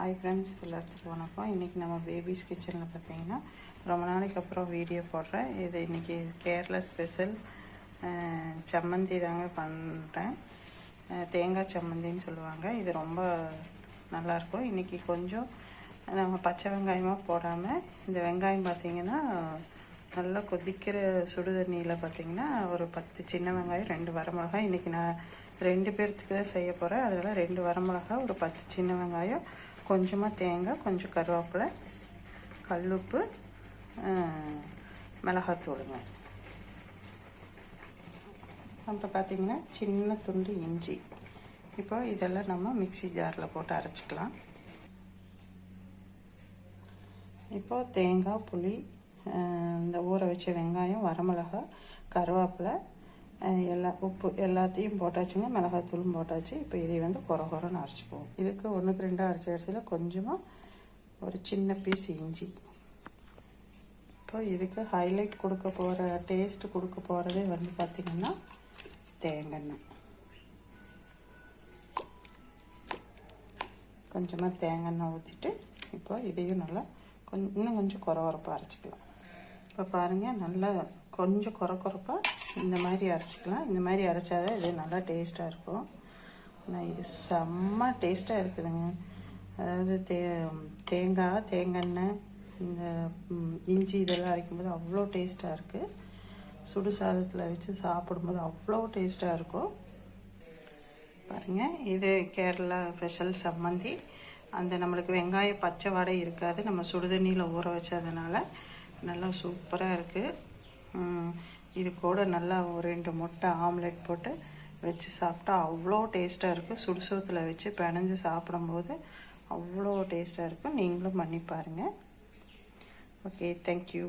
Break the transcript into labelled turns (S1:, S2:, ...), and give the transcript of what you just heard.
S1: Hi friends எல்லாத்துக்கும் வணக்கம். இன்றைக்கி நம்ம பேபிஸ் கிச்சனில் பார்த்தீங்கன்னா ரொம்ப நாளைக்கு அப்புறம் வீடியோ போடுறேன். இது இன்றைக்கி கேரளா ஸ்பெஷல் சம்மந்தி தாங்க பண்ணுறேன் தேங்காய் சம்மந்தின்னு சொல்லுவாங்க. இது ரொம்ப நல்லாயிருக்கும் இன்றைக்கி கொஞ்சம் நம்ம பச்சை வெங்காயமாக போடாமல் இந்த வெங்காயம் பார்த்திங்கன்னா நல்லா கொதிக்கிற சுடு தண்ணியில் பார்த்தீங்கன்னா ஒரு பத்து சின்ன வெங்காயம் ரெண்டு வரமிளகாய். இன்றைக்கி நான் ரெண்டு பேர்த்துக்கு தான் செய்ய போகிறேன் அதில் ரெண்டு வரமிளகாய் ஒரு பத்து சின்ன வெங்காயம் கொஞ்சமாக தேங்காய் கொஞ்சம் கருவேப்பிலை கல்லுப்பு மிளகாத்தூளுங்க. அப்புறம் பார்த்தீங்கன்னா சின்ன துண்டு இஞ்சி. இப்போ இதெல்லாம் நம்ம மிக்ஸி ஜாரில் போட்டு அரைச்சிக்கலாம். இப்போ தேங்காய் புளி இந்த ஊற வச்ச வெங்காயம் வரமிளகா கருவேப்பிலை எல்லா உப்பு எல்லாத்தையும் போட்டாச்சுங்க மிளகாத்தூளும் போட்டாச்சு. இப்போ இதை வந்து குறை குறைன்னு அரைச்சிப்போம் இதுக்கு ஒன்றுக்கு ரெண்டாக அரைச்ச இடத்துல கொஞ்சமாக ஒரு சின்ன பீஸ் இஞ்சி. இப்போ இதுக்கு ஹைலைட் கொடுக்க போகிற டேஸ்ட் கொடுக்க போகிறதே வந்து பார்த்திங்கன்னா தேங்காய் கொஞ்சமாக தேங்காய் எண்ணெய் ஊற்றிட்டு இப்போ இதையும் நல்லா கொஞ்சம் இன்னும் கொஞ்சம் குறவரப்பாக அரைச்சிக்கலாம். இப்போ பாருங்கள் நல்லா கொஞ்சம் குறை குறப்பாக இந்த மாதிரி அரைச்சிக்கலாம். இந்த மாதிரி அரைச்சா தான் இது நல்லா டேஸ்ட்டாக இருக்கும். ஆனால் இது செம்ம டேஸ்ட்டாக இருக்குதுங்க. அதாவது தே தேங்காய் தேங்காய் இந்த இஞ்சி இதெல்லாம் அரைக்கும்போது அவ்வளோ டேஸ்ட்டாக இருக்குது சுடு சாதத்தில் வச்சு சாப்பிடும்போது அவ்வளோ டேஸ்ட்டாக இருக்கும். பாருங்கள் இது கேரளா ஸ்பெஷல் சம்மந்தி. அந்த நம்மளுக்கு வெங்காயம் பச்சை வாடை இருக்காது. நம்ம சுடுதண்ணியில் ஊற வச்சதுனால நல்லா சூப்பராக இருக்குது இது கூட நல்லா ஒரு ரெண்டு முட்டை ஆம்லெட் போட்டு வச்சு சாப்பிட்டா அவ்வளோ டேஸ்ட்டாக இருக்கும். சுடுசோத்தில் வச்சு பிணைஞ்சு சாப்பிடும்போது அவ்வளோ டேஸ்ட்டாக இருக்கும். நீங்களும் பண்ணி பாருங்கள் ஓகே தேங்க்யூ